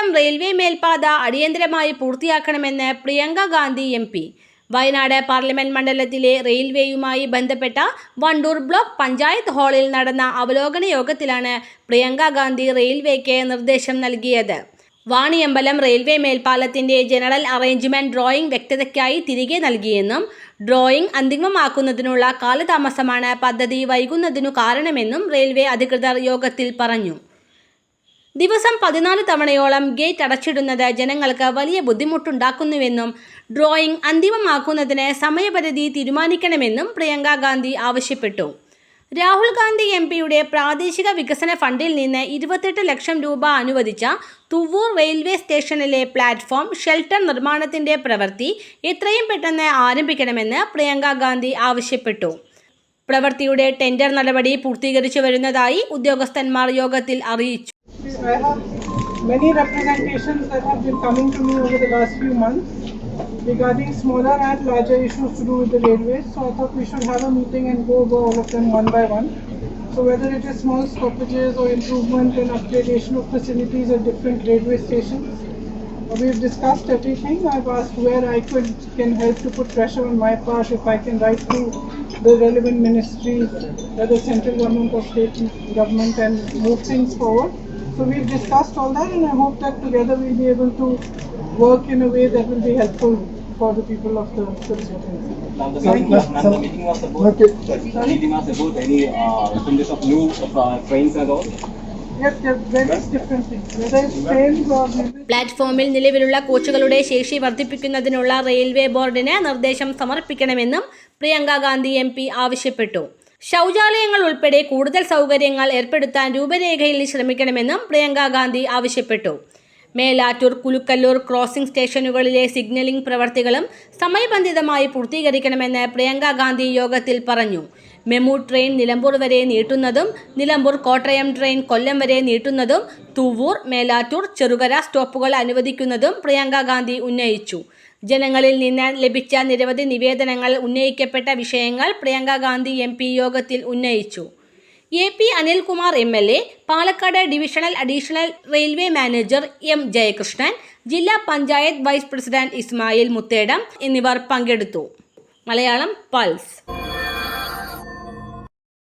Vaniyambalam railway മേൽപ്പാത അടിയന്തരമായി പൂർത്തിയാക്കണമെന്ന് Priyanka Gandhi M P. Wayanad parliament മണ്ഡലത്തിലെ റെയിൽവേയുമായി ബന്ധപ്പെട്ട വണ്ടൂർ ബ്ലോക്ക് പഞ്ചായത്ത് ഹാളിൽ നടന്ന അവലോകന യോഗത്തിലാണ് പ്രിയങ്ക ഗാന്ധി റെയിൽവേക്ക് നിർദ്ദേശം നൽകിയത്. വാണിയമ്പലം റെയിൽവേ മേൽപ്പാലത്തിന്റെ ജനറൽ അറേഞ്ച്മെന്റ് ഡ്രോയിംഗ് വ്യക്തതയ്ക്കായി തിരികെ നൽകിയെന്നും ഡ്രോയിംഗ് അന്തിമമാക്കുന്നതിനുള്ള കാലതാമസമാണ് പദ്ധതി വൈകുന്നതിനു കാരണമെന്നും റെയിൽവേ അധികൃതർ യോഗത്തിൽ പറഞ്ഞു. ദിവസം പതിനാല് തവണയോളം ഗേറ്റ് അടച്ചിടുന്നത് ജനങ്ങൾക്ക് വലിയ ബുദ്ധിമുട്ടുണ്ടാക്കുന്നുവെന്നും ഡ്രോയിംഗ് അന്തിമമാക്കുന്നതിന് സമയപരിധി തീരുമാനിക്കണമെന്നും പ്രിയങ്ക ഗാന്ധി ആവശ്യപ്പെട്ടു. രാഹുൽ ഗാന്ധി എം പിയുടെ പ്രാദേശിക വികസന ഫണ്ടിൽ നിന്ന് ഇരുപത്തെട്ട് ലക്ഷം രൂപ അനുവദിച്ച തുവൂർ റെയിൽവേ സ്റ്റേഷനിലെ പ്ലാറ്റ്ഫോം ഷെൽട്ടർ നിർമ്മാണത്തിന്റെ പ്രവൃത്തി എത്രയും പെട്ടെന്ന് ആരംഭിക്കണമെന്ന് പ്രിയങ്ക ഗാന്ധി ആവശ്യപ്പെട്ടു. പ്രവൃത്തിയുടെ ടെൻഡർ നടപടി പൂർത്തീകരിച്ചു വരുന്നതായി ഉദ്യോഗസ്ഥന്മാർ യോഗത്തിൽ അറിയിച്ചു. I have many representations that have been coming to me over the last few months regarding smaller and larger issues to do with the railways. So I thought we should have a meeting and go over all of them one by one. So whether it is small stoppages or improvement and upgradation of facilities at different railway stations, we've discussed everything. I've asked where I could can help to put pressure on my part if I can write to the relevant ministries, whether central government or state government, and move things forward. So we've discussed all that, and I hope that together we'll be able to work in a way that will be helpful for the people of the constituency. Now the meeting was, the meeting was about, okay. sorry, sorry? meeting was about any uh, of new uh, trains and all. Yes, there different things, whether trains or maybe പ്ലാറ്റ്ഫോമിൽ നിലവിലുള്ള കോച്ചുകളുടെ ശേഷി വർദ്ധിപ്പിക്കുന്നതിനുള്ള railway ബോർഡിന് നിർദ്ദേശം സമർപ്പിക്കണമെന്നും Priyanka Gandhi M P ആവശ്യപ്പെട്ടു ശൗചാലയങ്ങൾ ഉൾപ്പെടെ കൂടുതൽ സൗകര്യങ്ങൾ ഏർപ്പെടുത്താൻ രൂപരേഖയിൽ ശ്രമിക്കണമെന്നും പ്രിയങ്ക ഗാന്ധി ആവശ്യപ്പെട്ടു. മേലാറ്റൂർ കുലുക്കല്ലൂർ ക്രോസിംഗ് സ്റ്റേഷനുകളിലെ സിഗ്നലിംഗ് പ്രവർത്തികളും സമയബന്ധിതമായി പൂർത്തീകരിക്കണമെന്ന് പ്രിയങ്ക ഗാന്ധി യോഗത്തിൽ പറഞ്ഞു. മെമു ട്രെയിൻ നിലമ്പൂർ വരെ നീട്ടുന്നതും നിലമ്പൂർ കോട്ടയം ട്രെയിൻ കൊല്ലം വരെ നീട്ടുന്നതും തുവൂർ മേലാറ്റൂർ ചെറുകര സ്റ്റോപ്പുകൾ അനുവദിക്കുന്നതും പ്രിയങ്ക ഗാന്ധി ഉന്നയിച്ചു. ജനങ്ങളിൽ നിന്ന് ലഭിച്ച നിരവധി നിവേദനങ്ങൾ ഉന്നയിക്കപ്പെട്ട വിഷയങ്ങൾ പ്രിയങ്ക ഗാന്ധി എം പി യോഗത്തിൽ ഉന്നയിച്ചു. A P Anilkumar M L A Palakkad divisional additional railway manager M Jayakrishnan ജില്ലാ പഞ്ചായത്ത് വൈസ് പ്രസിഡന്റ് ഇസ്മായിൽ മുത്തേടം എന്നിവർ പങ്കെടുത്തു. മലയാളം പൾസ്.